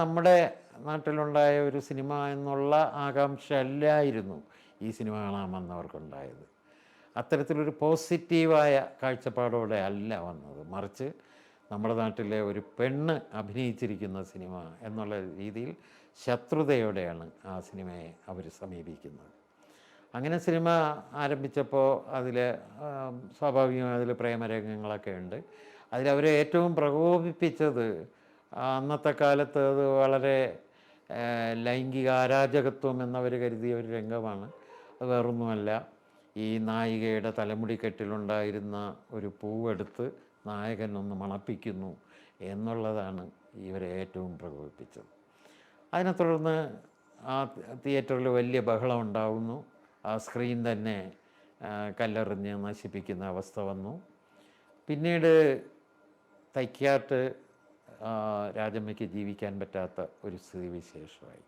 നമ്മുടെ നാട്ടിലുണ്ടായ ഒരു സിനിമ എന്നുള്ള ആകാംക്ഷ അല്ലായിരുന്നു ഈ സിനിമ കാണാമെന്നവർക്കുണ്ടായത് അത്തരത്തിലൊരു പോസിറ്റീവായ കാഴ്ചപ്പാടോടെ അല്ല വന്നത്. മറിച്ച് നമ്മുടെ നാട്ടിലെ ഒരു പെണ്ണ് അഭിനയിച്ചിരിക്കുന്ന സിനിമ എന്നുള്ള രീതിയിൽ ശത്രുതയോടെയാണ് ആ സിനിമയെ അവർ സമീപിക്കുന്നത്. അങ്ങനെ സിനിമ ആരംഭിച്ചപ്പോൾ അതിൽ സ്വാഭാവികമായ അതിൽ പ്രേമരംഗങ്ങളൊക്കെ ഉണ്ട്. അതിലവരെ ഏറ്റവും പ്രകോപിപ്പിച്ചത് അന്നത്തെ കാലത്ത് അത് വളരെ ലൈംഗിക അരാജകത്വം എന്നവർ കരുതിയ ഒരു രംഗമാണ്. അത് വേറൊന്നുമല്ല. ഈ നായികയുടെ തലമുടിക്കെട്ടിലുണ്ടായിരുന്ന ഒരു പൂവെടുത്ത് നായകൻ ഒന്ന് മണപ്പിക്കുന്നു എന്നുള്ളതാണ് ഇവരെ ഏറ്റവും പ്രകോപിപ്പിച്ചത്. അതിനെ തുടർന്ന് ആ തിയേറ്ററിൽ വലിയ ബഹളം ഉണ്ടാവുന്നു. ആ സ്ക്രീൻ തന്നെ കല്ലെറിഞ്ഞ് നശിപ്പിക്കുന്ന അവസ്ഥ വന്നു. പിന്നീട് തൈക്കാട്ട് രാജമ്മയ്ക്ക് ജീവിക്കാൻ പറ്റാത്ത ഒരു സ്ഥിതിവിശേഷമായി